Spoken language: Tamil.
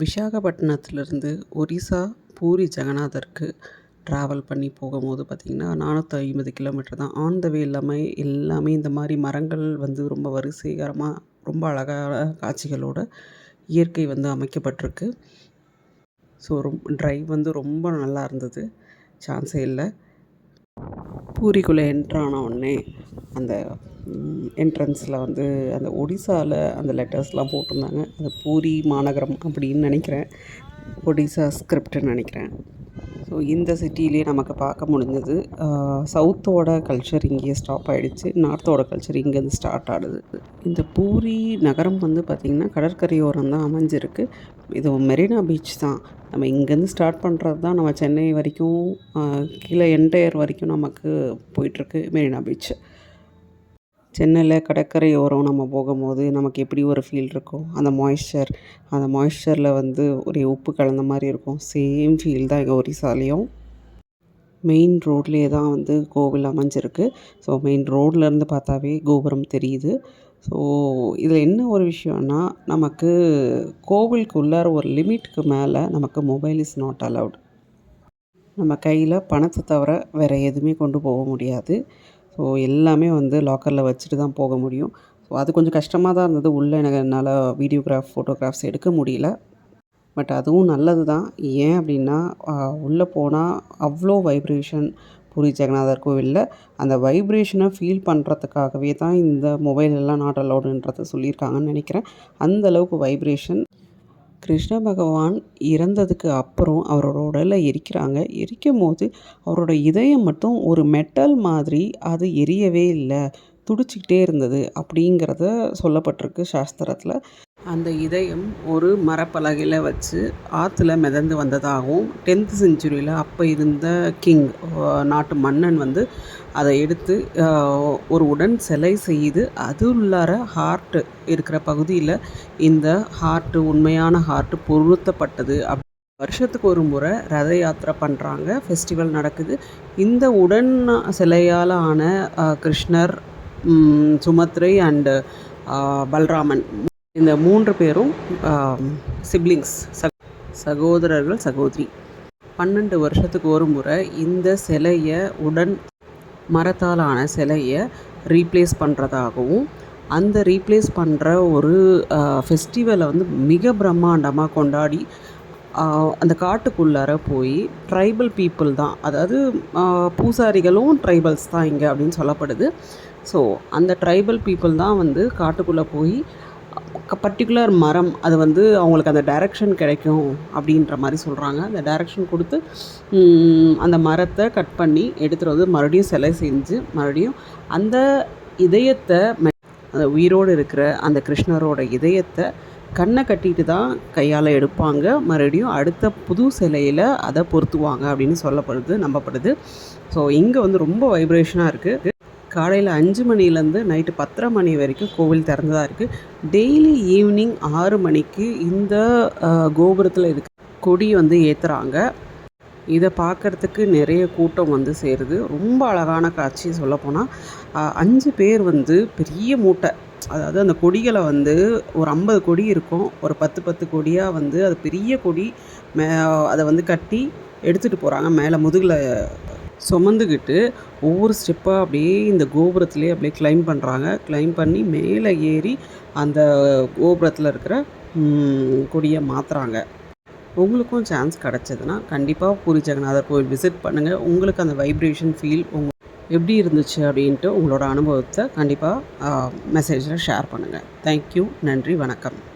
விசாகப்பட்டினத்துலேருந்து ஒரிசா பூரி ஜெகநாதருக்கு ட்ராவல் பண்ணி போகும்போது பார்த்திங்கன்னா நானூற்றி ஐம்பது கிலோமீட்டர் தான். ஆன் த வே எல்லாமே எல்லாமே இந்த மாதிரி மரங்கள் வந்து ரொம்ப வரிசைகரமாக ரொம்ப அழகான காட்சிகளோட இயற்கை வந்து அமைக்கப்பட்டிருக்கு. ஸோ ரொம் ட்ரைவ் வந்து ரொம்ப நல்லா இருந்தது. சான்ஸே இல்லை. பூரிக்குள்ளே என்ட்ரான உடனே அந்த என்ட்ரன்ஸில் வந்து அந்த ஒடிசாவில் அந்த லெட்டர்ஸ்லாம் போட்டிருந்தாங்க. அது பூரி மாநகரம் அப்படின்னு நினைக்கிறேன். ஒடிசா ஸ்கிரிப்ட்னு நினைக்கிறேன். ஸோ இந்த சிட்டிலே நமக்கு பார்க்க முடிஞ்சது. சவுத்தோட கல்ச்சர் இங்கேயே ஸ்டாப் ஆகிடுச்சு நார்த்தோட கல்ச்சர் இங்கேருந்து ஸ்டார்ட் ஆகுது. இந்த பூரி நகரம் வந்து பார்த்திங்கன்னா கடற்கரையோரம் தான் அமைஞ்சிருக்கு. இது மெரினா பீச் தான். நம்ம இங்கேருந்து ஸ்டார்ட் பண்ணுறது தான் நம்ம சென்னை வரைக்கும் கீழே என்டையர் வரைக்கும் நமக்கு போயிட்டுருக்கு மெரினா பீச். சென்னையில் கடற்கரை ஓரம் நம்ம போகும்போது நமக்கு எப்படி ஒரு ஃபீல் இருக்கும் அந்த மாய்ஸ்சர் அந்த மாய்ஸ்சரில் வந்து ஒரே உப்பு கலந்த மாதிரி இருக்கும். சேம் ஃபீல் தான் எங்கள் ஒரிசாலையும். மெயின் ரோட்லேயே தான் வந்து கோவில் அமைஞ்சிருக்கு. ஸோ மெயின் ரோட்லேருந்து பார்த்தாவே கோபுரம் தெரியுது. ஸோ இதில் என்ன ஒரு விஷயம்னா நமக்கு கோவிலுக்கு உள்ளார ஒரு லிமிட்டுக்கு மேலே நமக்கு மொபைல் இஸ் நாட் அலவுட் நம்ம கையில் பணத்தை தவிர வேறு எதுவுமே கொண்டு போக முடியாது. ஸோ எல்லாமே வந்து லாக்கரில் வச்சுட்டு தான் போக முடியும். ஸோ அது கொஞ்சம் கஷ்டமாக தான் இருந்தது. உள்ளே எனக்கு என்னால் வீடியோகிராஃப் ஃபோட்டோகிராஃப்ஸ் எடுக்க முடியல. பட் அதுவும் நல்லது தான். ஏன் அப்படின்னா உள்ளே போனால் அவ்வளோ வைப்ரேஷன் பூரி ஜெகநாதர் கோவிலில். அந்த வைப்ரேஷனை ஃபீல் பண்ணுறதுக்காகவே தான் இந்த மொபைல் எல்லாம் நாட் அலௌடுன்றதை சொல்லியிருக்காங்கன்னு நினைக்கிறேன். அந்தளவுக்கு வைப்ரேஷன் கிருஷ்ண பகவான் இறந்ததுக்கு அப்புறம் அவரோட உடலை எரிக்கிறாங்க. எரிக்கும் போது அவரோட இதயம் மட்டும் ஒரு மெட்டல் மாதிரி அது எரியவே இல்லை. துடிச்சிக்கிட்டே இருந்தது அப்படிங்கிறத சொல்லப்பட்டிருக்கு சாஸ்திரத்தில். அந்த இதயம் ஒரு மரப்பலகையில் வச்சு ஆற்றுல மிதந்து வந்ததாகவும் டென்த் செஞ்சுரியில் அப்போ இருந்த கிங் நாட்டு மன்னன் வந்து அதை எடுத்து ஒரு உடன் சிலை செய்து அது உள்ளார ஹார்ட்டு இருக்கிற பகுதியில் இந்த ஹார்ட்டு உண்மையான ஹார்ட்டு பொருத்தப்பட்டது அப் வருஷத்துக்கு ஒரு முறை ரத யாத்திரை பண்ணுறாங்க ஃபெஸ்டிவல் நடக்குது. இந்த உடன் சிலையால் ஆன கிருஷ்ணர் சுமத்ரை அண்டு பல்ராமன். இந்த மூன்று பேரும் சிப்ளிங்ஸ் சகோதரர்கள் சகோதரி. பன்னெண்டு வருஷத்துக்கு ஒரு முறை இந்த சிலையை உடன் மரத்தாலான சிலையை ரீப்ளேஸ் பண்ணுறதாகவும் அந்த ரீப்ளேஸ் பண்ணுற ஒரு ஃபெஸ்டிவலை வந்து மிக பிரம்மாண்டமாக கொண்டாடி அந்த காட்டுக்குள்ளார போய் ட்ரைபல் பீப்புள் தான். அதாவது பூசாரிகளும் ட்ரைபல்ஸ் தான் இங்கே அப்படின்னு சொல்லப்படுது. ஸோ அந்த ட்ரைபல் பீப்புள் தான் வந்து காட்டுக்குள்ளே போய் பர்டிகுலர் மரம் அது வந்து அவங்களுக்கு அந்த டைரக்ஷன் கிடைக்கும் அப்படின்ற மாதிரி சொல்கிறாங்க அந்த டைரக்ஷன் கொடுத்து அந்த மரத்தை கட் பண்ணி எடுத்துகிட்டு வந்து மறுபடியும் சிலை செஞ்சு மறுபடியும் அந்த இதயத்தை அந்த உயிரோடு இருக்கிற அந்த கிருஷ்ணரோட இதயத்தை கண்ணை கட்டிட்டு தான் கையால் எடுப்பாங்க. மறுபடியும் அடுத்த புது சிலையில் அதை பொருத்துவாங்க அப்படின்னு சொல்லப்படுது நம்பப்படுது. ஸோ இங்கே வந்து ரொம்ப வைப்ரேஷனாக இருக்குது காலையில் அஞ்சு மணிலேருந்து நைட்டு பத்தரை மணி வரைக்கும் கோவில் திறந்ததாக இருக்குது டெய்லி ஈவினிங் ஆறு மணிக்கு இந்த கோபுரத்தில் இருக்க கொடி வந்து ஏற்றுறாங்க இதை பார்க்குறதுக்கு நிறைய கூட்டம் வந்து சேருது. ரொம்ப அழகான காட்சி சொல்லப்போனால் அஞ்சு பேர் வந்து பெரிய மூட்டை. அதாவது அந்த கொடிகளை வந்து ஒரு ஐம்பது கொடி இருக்கும். ஒரு பத்து பத்து கொடியாக வந்து அது பெரிய கொடி மே அதை வந்து கட்டி எடுத்துகிட்டு போகிறாங்க மேலே முதுகில் சுமந்துக்கிட்டு ஒவ்வொரு ஸ்டெப்பாக அப்படியே இந்த கோபுரத்துலேயே அப்படியே கிளைம் பண்ணுறாங்க கிளைம் பண்ணி மேலே ஏறி அந்த கோபுரத்தில் இருக்கிற கொடியை மாற்றுறாங்க உங்களுக்கும் சான்ஸ் கிடச்சதுன்னா கண்டிப்பாக பூரி ஜெகநாதர் கோவில் விசிட் பண்ணுங்கள் உங்களுக்கு அந்த வைப்ரேஷன் ஃபீல் உங்க எப்படி இருந்துச்சு அப்படின்ட்டு உங்களோட அனுபவத்தை கண்டிப்பாக மெசேஜில் ஷேர் பண்ணுங்கள் தேங்க்யூ நன்றி. வணக்கம்.